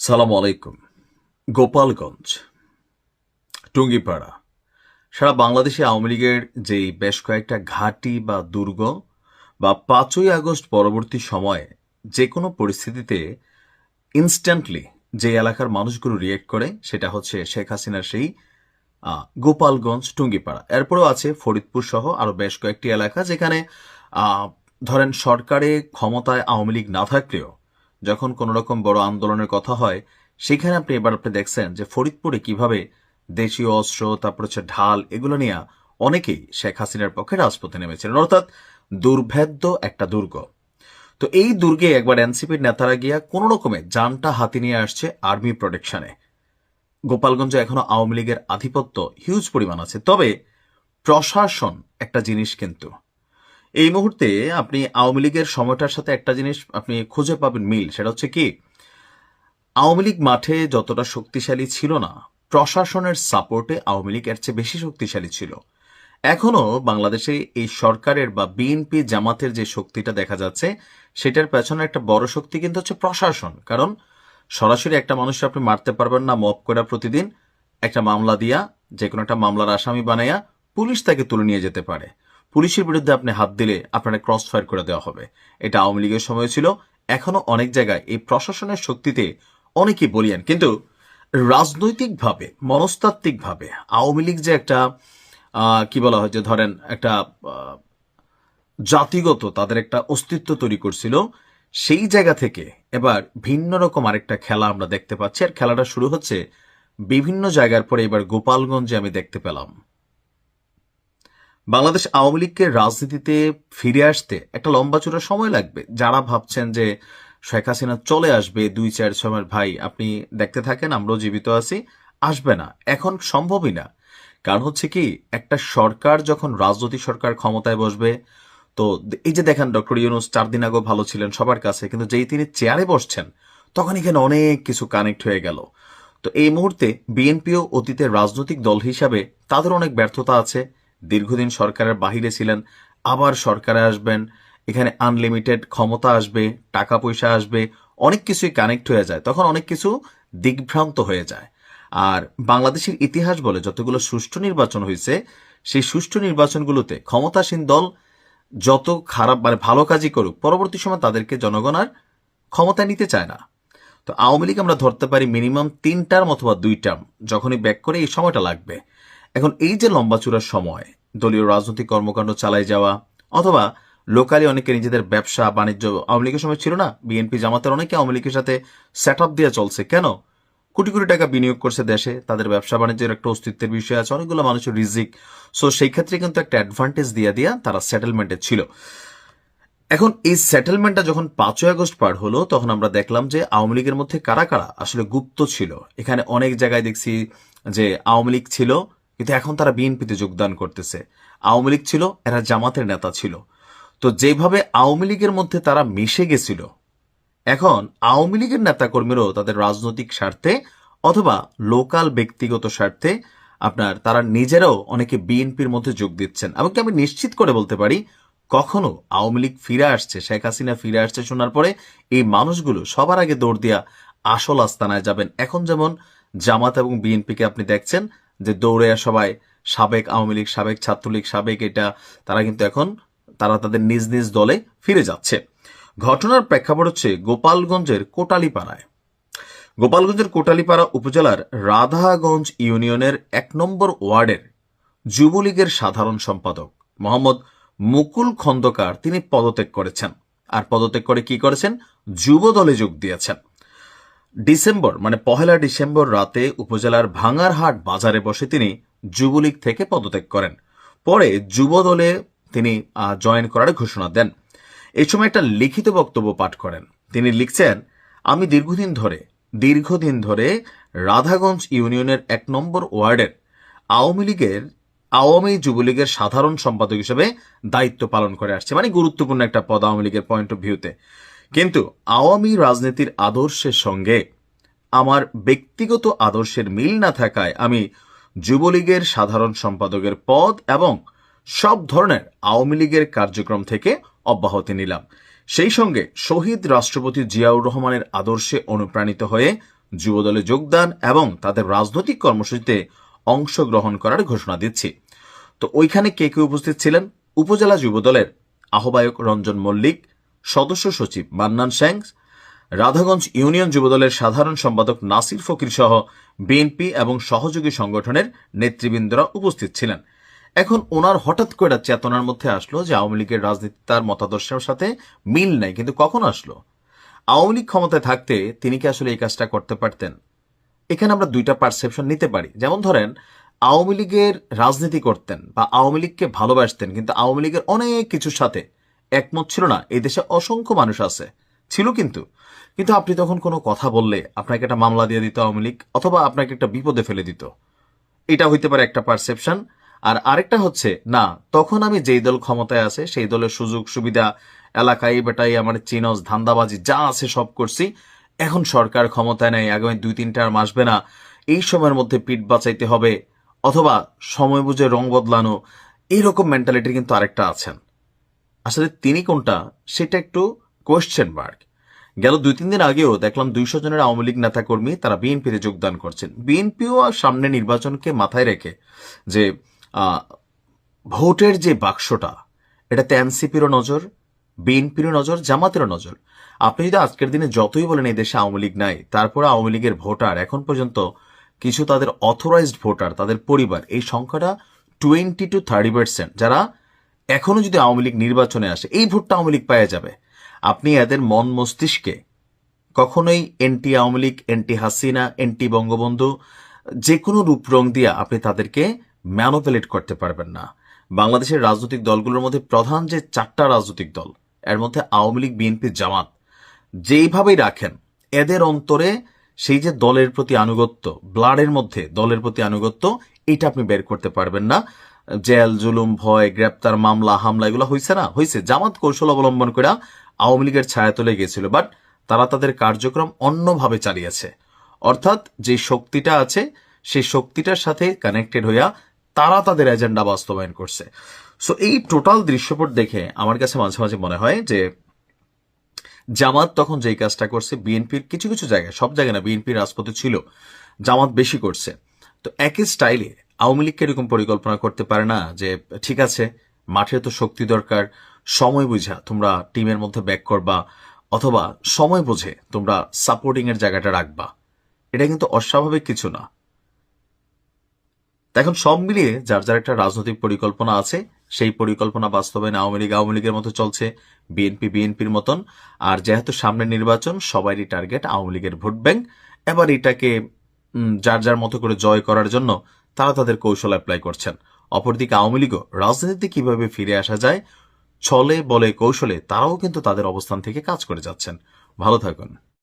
সালাম আলাইকুম। গোপালগঞ্জ, টুঙ্গিপাড়া। সারা বাংলাদেশে আওয়ামী লীগের যেই বেশ কয়েকটা ঘাঁটি বা দুর্গ বা পাঁচই আগস্ট পরবর্তী সময়ে যে কোনো পরিস্থিতিতে ইনস্ট্যান্টলি যে এলাকার মানুষগুলো রিয়েক্ট করে, সেটা হচ্ছে শেখ হাসিনার সেই গোপালগঞ্জ, টুঙ্গিপাড়া। এরপরও আছে ফরিদপুর সহ আরও বেশ কয়েকটি এলাকা যেখানে ধরেন সরকারে ক্ষমতায় আওয়ামী লীগ না থাকলেও যখন কোনো রকম বড় আন্দোলনের কথা হয়, সেখানে আপনি এবার আপনি দেখছেন যে ফরিদপুরে কীভাবে দেশীয় অস্ত্র, তারপর হচ্ছে ঢাল এগুলো নিয়ে অনেকেই শেখ হাসিনার পক্ষে রাজপথে নেমেছিলেন। অর্থাৎ দুর্ভেদ্য একটা দুর্গ। তো এই দুর্গে একবার এনসিপির নেতারা গিয়া কোনো রকমে যানটা হাতি নিয়ে আসছে আর্মি প্রোটেকশনে। গোপালগঞ্জে এখনও আওয়ামী লীগের আধিপত্য হিউজ পরিমাণ আছে। তবে প্রশাসন একটা জিনিস কিন্তু এই মুহূর্তে আপনি আওয়ামী লীগের সময়টার সাথে একটা জিনিস আপনি খুঁজে পাবেন মিল, সেটা হচ্ছে কি, আওয়ামী লীগ মাঠে যতটা শক্তিশালী ছিল না, প্রশাসনের সাপোর্টে আওয়ামী লীগ এর চেয়ে বেশি শক্তিশালী ছিল। এখনও বাংলাদেশে এই সরকারের বা বিএনপি জামাতের যে শক্তিটা দেখা যাচ্ছে, সেটার পেছনে একটা বড় শক্তি কিন্তু হচ্ছে প্রশাসন। কারণ সরাসরি একটা মানুষকে আপনি মারতে পারবেন না মপ করে প্রতিদিন একটা মামলা দিয়া যে কোনো একটা মামলার আসামি বানাইয়া পুলিশ তাকে তুলে নিয়ে যেতে পারে। পুলিশের বিরুদ্ধে আপনি হাত দিলে আপনারা ক্রস ফায়ার করে দেওয়া হবে। এটা আওয়ামী লীগের সময় ছিল। এখনও অনেক জায়গায় এই প্রশাসনের শক্তিতে অনেকেই বলিয়েন। কিন্তু রাজনৈতিকভাবে, মনস্তাত্ত্বিকভাবে আওয়ামী লীগ যে একটা কি বলা হয় যে ধরেন একটা জাতিগত তাদের একটা অস্তিত্ব তৈরি করছিল, সেই জায়গা থেকে এবার ভিন্ন রকম আরেকটা খেলা আমরা দেখতে পাচ্ছি। আর খেলাটা শুরু হচ্ছে বিভিন্ন জায়গার পরে এবার গোপালগঞ্জে আমি দেখতে পেলাম। বাংলাদেশ আওয়ামী লীগকে রাজনীতিতে ফিরে আসতে একটা লম্বা চূড়া সময় লাগবে। যারা ভাবছেন যে শেখ হাসিনা চলে আসবে দুই, চার সময়ের ভাই, আপনি দেখতে থাকেন, আমরাও জীবিত আছি, আসবে না। এখন সম্ভবই না। কারণ হচ্ছে কি, একটা সরকার যখন রাজনৈতিক সরকার ক্ষমতায় বসবে, তো এই যে দেখেন ডক্টর ইউনুস চার দিন আগেও ভালো ছিলেন সবার কাছে, কিন্তু যেই তিনি চেয়ারে বসছেন, তখন এখানে অনেক কিছু কানেক্ট হয়ে গেল। তো এই মুহূর্তে বিএনপিও অতীতের রাজনৈতিক দল হিসাবে তাদের অনেক ব্যর্থতা আছে। দীর্ঘদিন সরকারের বাহিরে ছিলেন, আবার সরকারে আসবেন, এখানে আনলিমিটেড ক্ষমতা আসবে টাকা পয়সা আসবে, অনেক কিছুই কানেক্ট হয়ে যায়, তখন অনেক কিছু দিগ্ভ্রান্ত হয়ে যায়। আর বাংলাদেশের ইতিহাস বলে যতগুলো সুষ্ঠু নির্বাচন হয়েছে, সেই সুষ্ঠু নির্বাচনগুলোতে ক্ষমতাসীন দল যত খারাপ মানে ভালো কাজই করুক, পরবর্তী সময় তাদেরকে জনগণ আর ক্ষমতা নিতে চায় না। তো আওয়ামী লীগ আমরা ধরতে পারি মিনিমাম তিন টার্ম অথবা দুই টার্ম যখনই ব্যাক করে এই সময়টা লাগবে। এখন এই যে লম্বা চূড়ার সময়, দলীয় রাজনৈতিক কর্মকাণ্ড চালাই যাওয়া, অথবা লোকালি অনেকে নিজেদের ব্যবসা, বাণিজ্য, আওয়ামী লীগের সময় ছিল না, বিএনপি জামাতের অনেকে আওয়ামী লীগের সাথে সেট আপ দিয়ে চলছে, কেন? কোটি কোটি টাকা বিনিয়োগ করছে দেশে, তাদের ব্যবসা বাণিজ্যের একটা অস্তিত্বের বিষয় আছে, অনেকগুলো মানুষের রিজিক। সো সেই ক্ষেত্রে কিন্তু একটা অ্যাডভান্টেজ দিয়ে দিয়া তারা সেটেলমেন্টে ছিল। এখন এই সেটেলমেন্টটা যখন পাঁচই আগস্ট পার হলো, তখন আমরা দেখলাম যে আওয়ামী লীগের মধ্যে কারা কারা আসলে গুপ্ত ছিল। এখানে অনেক জায়গায় দেখছি যে আওয়ামী লীগ ছিল কিন্তু এখন তারা বিএনপিতে যোগদান করতেছে। আওয়ামী লীগ ছিল, এরা জামাতের নেতা ছিল। তো যেভাবে আওয়ামী লীগের মধ্যে তারা মিশে গেছিল, এখন আওয়ামী লীগের নেতাকর্মীরাও তাদের রাজনৈতিক স্বার্থে অথবা লোকাল ব্যক্তিগত স্বার্থে আপনার তারা নিজেরাও অনেকে বিএনপির মধ্যে যোগ দিচ্ছেন। এমনকি আমি নিশ্চিত করে বলতে পারি, কখনো আওয়ামী লীগ ফিরে আসছে, শেখ হাসিনা ফিরে আসছে শোনার পরে এই মানুষগুলো সবার আগে দৌড় দিয়া আসল আস্তানায় যাবেন। এখন যেমন জামাত এবং বিএনপিকে আপনি দেখছেন যে দৌড়ে সবাই সাবেক আওয়ামী লীগ, সাবেক ছাত্রলীগ, সাবেক এটা, তারা কিন্তু এখন, তারা তাদের নিজ নিজ দলে ফিরে যাচ্ছে। ঘটনার প্রেক্ষাপট হচ্ছে গোপালগঞ্জের কোটালীপাড়ায়। গোপালগঞ্জের কোটালীপাড়া উপজেলার রাধাগঞ্জ ইউনিয়নের এক নম্বর ওয়ার্ডের যুবলীগের সাধারণ সম্পাদক মোহাম্মদ মুকুল খন্দকার, তিনি পদত্যাগ করেছেন। আর পদত্যাগ করে কি করেছেন? যুব দলে যোগ দিয়েছেন। ডিসেম্বর মানে পহেলা ডিসেম্বর রাতে উপজেলার ভাঙারহাট বাজারে বসে তিনি যুবলীগ থেকে পদত্যাগ করেন। পরে যুব দলে তিনি জয়েন করার ঘোষণা দেন। এই সময় একটা লিখিত বক্তব্য পাঠ করেন। তিনি লিখছেন, আমি দীর্ঘদিন ধরে দীর্ঘদিন ধরে রাধাগঞ্জ ইউনিয়নের এক নম্বর ওয়ার্ডের আওয়ামী লীগের, আওয়ামী যুবলীগের সাধারণ সম্পাদক হিসেবে দায়িত্ব পালন করে আসছে। মানে গুরুত্বপূর্ণ একটা পদ আওয়ামী লীগের পয়েন্ট অফ ভিউতে কিন্তু আওয়ামী রাজনীতির আদর্শের সঙ্গে আমার ব্যক্তিগত আদর্শের মিল না থাকায় আমি যুবলীগের সাধারণ সম্পাদকের পদ এবং সব ধরনের আওয়ামী লীগের কার্যক্রম থেকে অব্যাহতি নিলাম। সেই সঙ্গে শহীদ রাষ্ট্রপতি জিয়াউর রহমানের আদর্শে অনুপ্রাণিত হয়ে যুবদলে যোগদান এবং তাদের রাজনৈতিক কর্মসূচিতে অংশগ্রহণ করার ঘোষণা দিচ্ছি। তো ওইখানে কে কে উপস্থিত ছিলেন? উপজেলা যুবদলের আহ্বায়ক রঞ্জন মল্লিক সদস্য সচিব মান্নান শ্যাং রাধাগঞ্জ ইউনিয়ন যুবদলের সাধারণ সম্পাদক নাসির ফকির সহ বিএনপি এবং সহযোগী সংগঠনের নেতৃবৃন্দরা উপস্থিত ছিলেন। এখন ওনার হঠাৎ করে চেতনার মধ্যে আসলো যে আওয়ামী লীগের রাজনীতি তার মতাদর্শের সাথে মিল নাই, কিন্তু কখন আসলো? আওয়ামী লীগ ক্ষমতায় থাকতে তিনি কি আসলে এই কাজটা করতে পারতেন? এখানে আমরা দুইটা পারসেপশন নিতে পারি। যেমন ধরেন, আওয়ামী লীগের রাজনীতি করতেন বা আওয়ামী লীগকে ভালোবাসতেন, কিন্তু আওয়ামী লীগের অনেক কিছুর সাথে একমত ছিল না। এই দেশে অসংখ্য মানুষ আছে। ছিল কিন্তু। কিন্তু আপনি তখন কোনো কথা বললে, আপনাকে একটা মামলা দিয়ে দিত আওয়ামী লীগ, অথবা আপনাকে একটা বিপদে ফেলে দিত। এটা হইতে পারে একটা পারসেপশন আর আরেকটা হচ্ছে, না, তখন আমি যেই দল ক্ষমতায় আছে, সেই দলের সুযোগ সুবিধা, এলাকায় বেটাই, আমার চিনস, ধান্দাবাজি, যা আছে সব করছি। এখন সরকার ক্ষমতায় নেই, আগামী দুই তিনটা আর আসবে না। এই সময়ের মধ্যে পিঠ বাঁচাইতে হবে, অথবা সময় বুঝে রং বদলানো এইরকম মেন্টালিটি কিন্তু আরেকটা আছেন। আসলে তিনি কোনটা, সেটা একটু কোয়েশ্চেন মার্ক গেল দুই, তিন দিন আগেও দেখলাম দুইশো জনের আওয়ামী লীগ নেতাকর্মী তারা বিএনপিতে যোগদান করছেন। বিএনপিও সামনে নির্বাচনকে মাথায় রেখে যে ভোটের যে বাক্সটা, এটাতে এনসিপিরও নজর, বিএনপিরও নজর, জামাতেরও নজর। আপনি যদি আজকের দিনে যতই বলেন এই দেশে আওয়ামী লীগ নাই, তারপরে আওয়ামী লীগের ভোটার, এখন পর্যন্ত কিছু তাদের অথরাইজড ভোটার, তাদের পরিবার, এই সংখ্যাটা টোয়েন্টি টু থার্টি পার্সেন্ট যারা এখনও যদি আওয়ামী লীগ নির্বাচনে আসে, এই ভোটটা আওয়ামী লীগ পাওয়া যাবে। আপনি এদের মন মস্তিষ্কে কখনোই এনটি আওয়ামী লীগ, এনটি হাসিনা, এনটি বঙ্গবন্ধু যে কোনো রূপ রং দিয়ে আপনি তাদেরকে ম্যানোপুলেট করতে পারবেন না। বাংলাদেশের রাজনৈতিক দলগুলোর মধ্যে প্রধান যে চারটা রাজনৈতিক দল, এর মধ্যে আওয়ামী লীগ, বিএনপি, জামাত, যেইভাবেই রাখেন, এদের অন্তরে সেই যে দলের প্রতি আনুগত্য, ব্লাডের মধ্যে দলের প্রতি আনুগত্য, এটা আপনি বের করতে পারবেন না। জেল, জুলুম, ভয়, গ্রেপ্তার, মামলা, হামলা, এগুলো হয়েছে না? হয়েছে জামাত কৌশল অবলম্বন করে আওয়ামী লীগের ছায়া তুলে গিয়েছিল বাট তারা তাদের কার্যক্রম অন্যভাবে চালিয়েছে। অর্থাৎ যে শক্তিটা আছে, সেই শক্তিটার সাথে কানেক্টেড হইয়া তারা তাদের এজেন্ডা বাস্তবায়ন করছে। সো এই টোটাল দৃশ্যপট দেখে আমার কাছে মাঝে মাঝে মনে হয় যে, জামাত তখন যেই কাজটা করছে, বিএনপির কিছু কিছু জায়গায়, সব জায়গায় না, বিএনপির রাজপথে ছিল, জামাত বেশি করছে। তো একই স্টাইলে আওয়ামী লীগকে এরকম পরিকল্পনা করতে পারে না যে, ঠিক আছে, মাঠে তো শক্তি দরকার, সময় বুঝা তোমরা টিমের মধ্যে ব্যাক করবা, অথবা সময় বুঝে তোমরা সাপোর্টিং এর জায়গাটা রাখবা। এটা কিন্তু অস্বাভাবিক কিছু না। এখন সব মিলিয়ে যার যার একটা রাজনৈতিক পরিকল্পনা আছে, সেই পরিকল্পনা বাস্তবায়ন আওয়ামী লীগ আওয়ামী লীগের মতো চলছে বিএনপি বিএনপির মতন। আর যেহেতু সামনে নির্বাচন, সবারই টার্গেট আওয়ামী লীগের ভোট ব্যাংক এবার এটাকে যার যার মতো করে জয় করার জন্য তারা তাদের কৌশল অ্যাপ্লাই করছেন। অপরদিকে আওয়ামী লীগও রাজনীতিতে কীভাবে ফিরে আসা যায়, ছলে বলে কৌশলে তারাও কিন্তু তাদের অবস্থান থেকে কাজ করে যাচ্ছেন। ভালো থাকুন।